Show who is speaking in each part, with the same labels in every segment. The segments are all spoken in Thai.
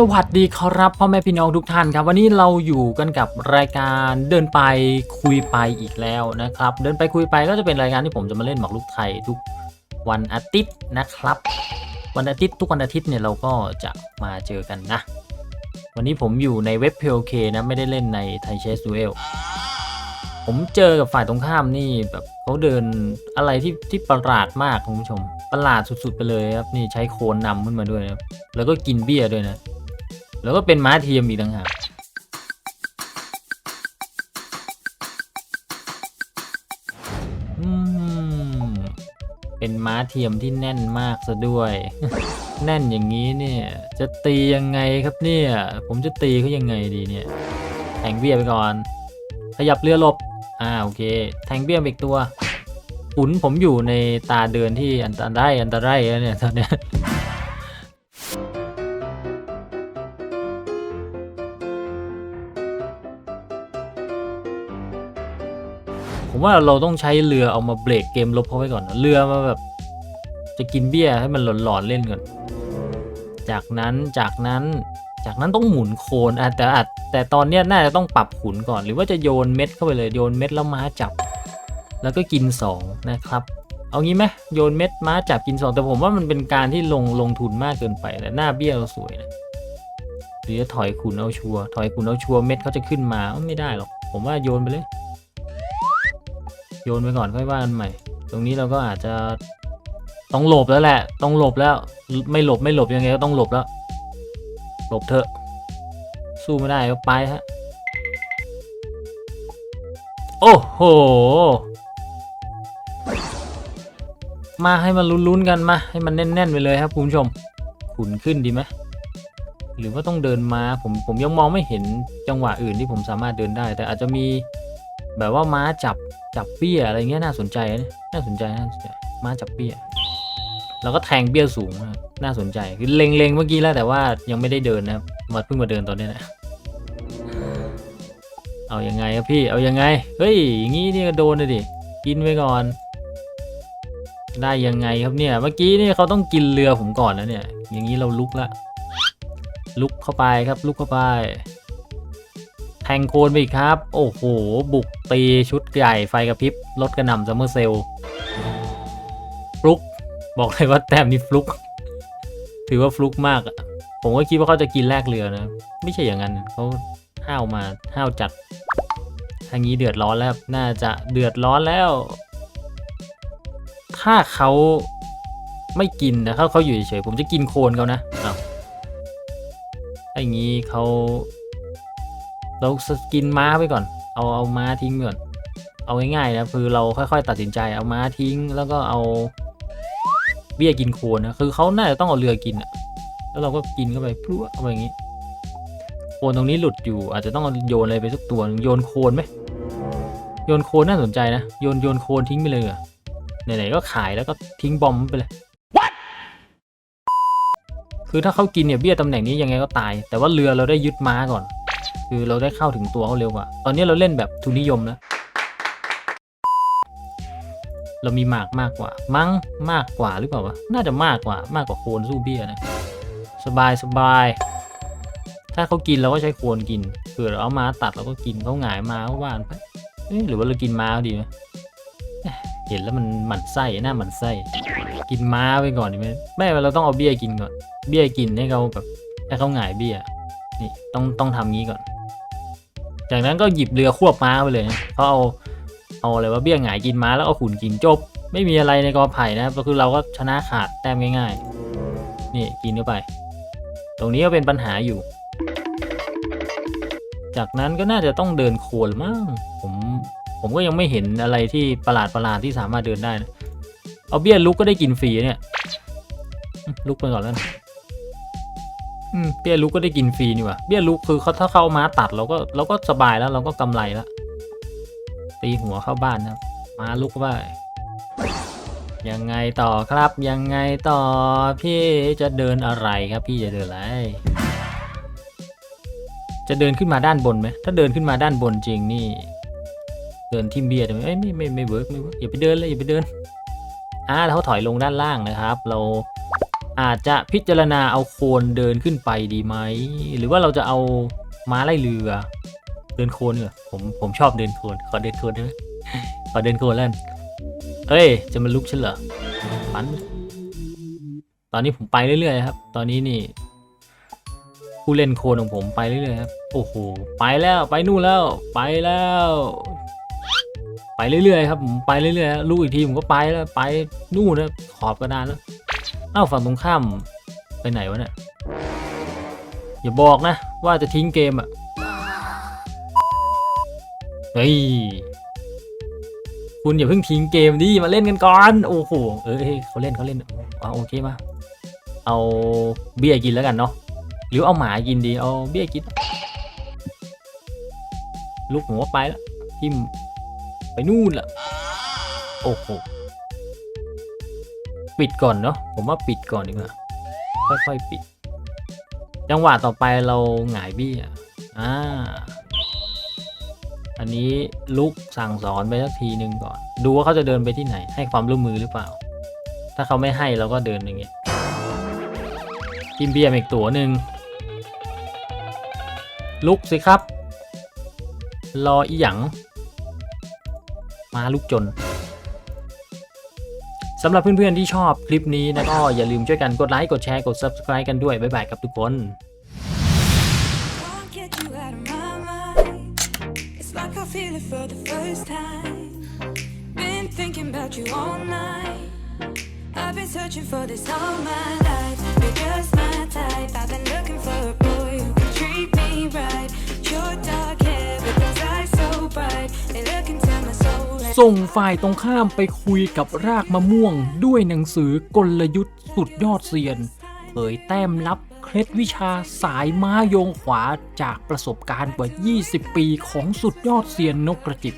Speaker 1: สวัสดีครับพ่อแม่พี่น้องทุกท่านครับ วันนี้เราอยู่กันกับรายการเดินไปคุยไปอีกแล้วนะครับ เดินไปคุยไปก็จะเป็นรายการที่ผมจะมาเล่นหมากรุกไทยทุกวันอาทิตย์นะครับ วันอาทิตย์ทุกวันอาทิตย์เนี่ยเราก็จะมาเจอกันนะ วันนี้ผมอยู่ในเว็บ PLK นะไม่ได้เล่นในไทเชสดูเอลผมเจอกับฝ่ายตรงข้ามนี่แบบเขาเดินอะไรที่ที่ประหลาดมากคุณผู้ชม ประหลาดสุดๆไปเลยครับนี่ใช้โคนนำขึ้นมาด้วยนะแล้วก็กินเบี้ยด้วยนะ แล้วก็เป็นม้าเทียมอีกต่างหากเป็นม้าเทียมที่แน่นมากซะด้วย แน่นอย่างนี้เนี่ย จะตียังไงครับเนี่ย ผมจะตีเขายังไงดีเนี่ยแทงเบี้ยไปก่อน ขยับเรือหลบ อ่าโอเค แทงเบี้ยไปอีกตัวขุนผมอยู่ในตาเดินที่อันตรายอันตรายแล้วเนี่ยตอนเนี้ย ผมว่าเราต้องใช้เรือเอามาเบรกเกมลบเขาไว้ก่อนนะเรือมาแบบ จะกินเบี้ยให้มันหลอนๆเล่นก่อน จากนั้นจากนั้นจากนั้นต้องหมุนโคนอะแต่อาจแต่ตอนเนี้ยน่าจะต้องปรับขุนก่อน หรือว่าจะโยนเม็ดเข้าไปเลยโยนเม็ดแล้วม้าจับ แล้วก็กินสองนะครับ เอางี้ไหมโยนเม็ดม้าจับกินสองแต่ผมว่ามันเป็นการที่ลงลงทุนมากเกินไปแต่หน้าเบี้ยเราสวยนะหรือถอยขุนเอาชัวร์ถอยขุนเอาชัวร์เม็ดเขาจะขึ้นมาไม่ได้หรอก ผมว่าโยนไปเลย โยนไปก่อนค่อยว่ากันใหม่ ตรงนี้เราก็อาจจะต้องหลบแล้วแหละ ต้องหลบแล้ว ไม่หลบไม่หลบยังไงก็ต้องหลบแล้ว หลบเถอะ สู้ไม่ได้ก็ไปฮะ โอ้โห มาให้มันลุ้นๆกันมา ให้มันแน่นๆไปเลยครับคุณผู้ชม ขุนขึ้นดีไหมหรือว่าต้องเดินมาผมผมยังมองไม่เห็นจังหวะอื่นที่ผมสามารถเดินได้ แต่อาจจะมี แบบว่าม้าจับจับเบี้ยอะไรเงี้ยน่าสนใจนะน่าสนใจน่าสนใจม้าจับเบี้ยแล้วก็แทงเบี้ยสูงนะน่าสนใจคือเล็งๆเมื่อกี้แล้วแต่ว่ายังไม่ได้เดินนะครับมาเพิ่งมาเดินตอนนี้นะเอายังไงครับพี่เอายังไงเฮ้ยอย่างงี้นี่ก็โดนเลยดิกินไว้ก่อน ได้ยังไงครับเนี่ย เมื่อกี้นี่เขาต้องกินเรือผมก่อนนะเนี่ย อย่างนี้เราลุกละลุกเข้าไปครับลุกเข้าไป แทงโคนไปอีกครับ โอ้โห บุกตีชุดใหญ่ไฟกระพริบรถกระหน่ำซัมเมอร์เซลฟลุก บอกเลยว่าแต้มนี้ฟลุก ถือว่าฟลุกมาก ผมก็คิดว่าเขาจะกินแลกเรือนะ ไม่ใช่อย่างนั้นเขาห้าวมาห้าวจัดทางนี้เดือดร้อนแล้ว น่าจะเดือดร้อนแล้ว ถ้าเขาไม่กินนะถ้าเขาอยู่เฉยๆผมจะกินโคนเขานะอ้าวถ้าอย่างนี้เขา เราสกินม้าไปก่อน เอาเอาม้าทิ้งไปก่อน เอาง่ายๆนะคือเราค่อยๆตัดสินใจเอาม้าทิ้ง แล้วก็เอาเบี้ยกินโคนนะคือเขาน่าจะต้องเอาเรือกินอะแล้วเราก็กินเข้าไปพลุเข้าไปอย่างนี้ โคนตรงนี้หลุดอยู่ อาจจะต้องเอาโยนอะไรไปสักตัวหนึ่งโยนโคนไหมโยนโคนน่าสนใจนะโยนโยนโคนทิ้งไปเลยอะไหนๆก็ขายแล้วก็ทิ้งบอมไปเลยคือถ้าเขากินเนี่ยเบี้ยตำแหน่งนี้ยังไงก็ตาย แต่ว่าเรือเราได้ยึดม้าก่อน คือเราได้เข้าถึงตัวเขาเร็วกว่า ตอนนี้เราเล่นแบบทุนนิยมแล้ว เรามีหมากมากกว่า มั้งมากกว่าหรือเปล่าวะ น่าจะมากกว่ามากกว่าโคนสู้เบี้ยนะ สบายสบาย ถ้าเขากินเราก็ใช้โคนกินเผื่อเราเอามาตัดเราก็กินเขาหงายม้าก็ว่านไปหรือว่าเรากินม้าดีไหมเห็นแล้วมันหมันไส้หน้าหมันไส้ กินม้าไปก่อนดีไหมไม่เราต้องเอาเบี้ยกินก่อน เบี้ยกินให้เขาแบบให้เขาหงายเบี้ยนี่ต้องต้องทำงี้ก่อน จากนั้นก็หยิบเรือควบม้าไปเลยนะเขาเอาเอาอะไรว่าเบี้ยหงายกินม้าแล้วเอาขุนกินจบ ไม่มีอะไรในกอไผ่นะก็คือเราก็ชนะขาดแต้มง่าย ๆ นี่กินเข้าไป ตรงนี้ก็เป็นปัญหาอยู่ จากนั้นก็น่าจะต้องเดินโคลนมั้งผมผมก็ยังไม่เห็นอะไรที่ประหลาดประหลาดที่สามารถเดินได้นะเอาเบี้ยลุกก็ได้กินฟรีเนี่ยลุกไปก่อนแล้วนะ เบี้ยลุกก็ได้กินฟรีนี่ว่าเบี้ยลุกคือเขาถ้าเข้ามาตัดเราก็เราก็สบายแล้วเราก็กำไรแล้วตีหัวเข้าบ้านนะมาลุกไปยังไงต่อครับยังไงต่อพี่จะเดินอะไรครับ พี่จะเดินอะไร จะเดินขึ้นมาด้านบนไหมถ้าเดินขึ้นมาด้านบนจริงนี่ เดินทิมเบียร์ได้ไหมเอ้ยไม่ไม่ไม่เวิร์กไม่เวิร์กอย่าไปเดินเลยอย่าไปเดินอ่าแล้วเขาถอยลงด้านล่างนะครับ เรา อาจจะพิจารณาเอาโคนเดินขึ้นไปดีไหม หรือว่าเราจะเอาม้าไล่เรือ เดินโคนเหรอผมผมชอบเดินโคน ขอเดินโคนได้ไหมขอเดินโคนแล้วกันเอ้ย จะมาลุกฉันเหรอปันตอนนี้ผมไปเรื่อยๆครับ ตอนนี้นี่ ผู้เล่นโคนของผมไปเรื่อยๆครับ โอ้โห ไปแล้วไปนู่นแล้ว ไปแล้ว ไปเรื่อยๆครับผมไปเรื่อยๆลูกอีกทีผมก็ไปแล้วไปนู่นนะขอบกระดานแล้ว อ้าฝั่งตรงข้ามไปไหนวะเนี่ย อย่าบอกนะ ว่าจะทิ้งเกมอะเฮ้ย คุณอย่าเพิ่งทิ้งเกมดิมาเล่นกันก่อน โอ้โห เออเฮ้ยเขาเล่นเขาเล่นเอาโอเคมา เอาเบี้ยกินแล้วกันเนาะ หรือเอาหมากินดี เอาเบี้ยกิน ลูกผมว่าไปแล้วทิมไปนู่นละโอ้โห ปิดก่อนเนาะผมว่าปิดก่อนดีกว่าค่อยๆปิด จังหวะต่อไปเราหงายบี้อะอ่าอันนี้ลุกสั่งสอนไปสักทีหนึ่งก่อน ดูว่าเขาจะเดินไปที่ไหน ให้ความร่วมมือหรือเปล่า ถ้าเขาไม่ให้เราก็เดินอย่างเงี้ยกินเบียร์มอีกตัวหนึ่งลุกสิครับ รออีหยัง มาลุกจน สำหรับเพื่อนๆที่ชอบคลิปนี้นะก็อย่าลืมช่วยกันกดไลค์กดแชร์กด Subscribe กันด้วยบ๊ายบายครับทุกคน
Speaker 2: Can't get you out of my mind. It's like I feel it for the first time. Been thinking about you all night. I've been searching for this all my life. You're just my
Speaker 1: ส่งฝ่ายตรงข้ามไปคุยกับรากมะม่วง ด้วยหนังสือกลยุทธ์สุดยอดเซียน เผยแต้มลับเคล็ดวิชาสายม้าโยงขวาจากประสบการณ์กว่า 20 ปีของสุดยอดเซียนนกกระจิบ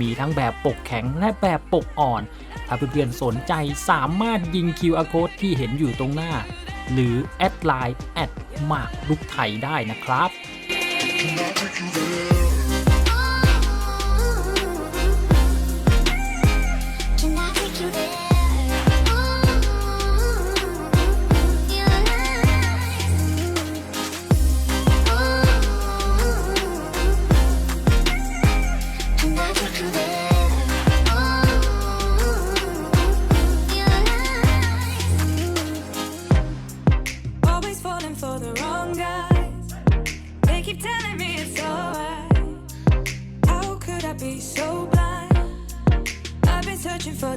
Speaker 1: มีทั้งแบบปกแข็งและแบบปกอ่อน ถ้าเพื่อนๆสนใจสามารถยิง QR code ที่เห็นอยู่ตรงหน้า หรือแอดไลน์แอดมากลุกไทยได้นะครับ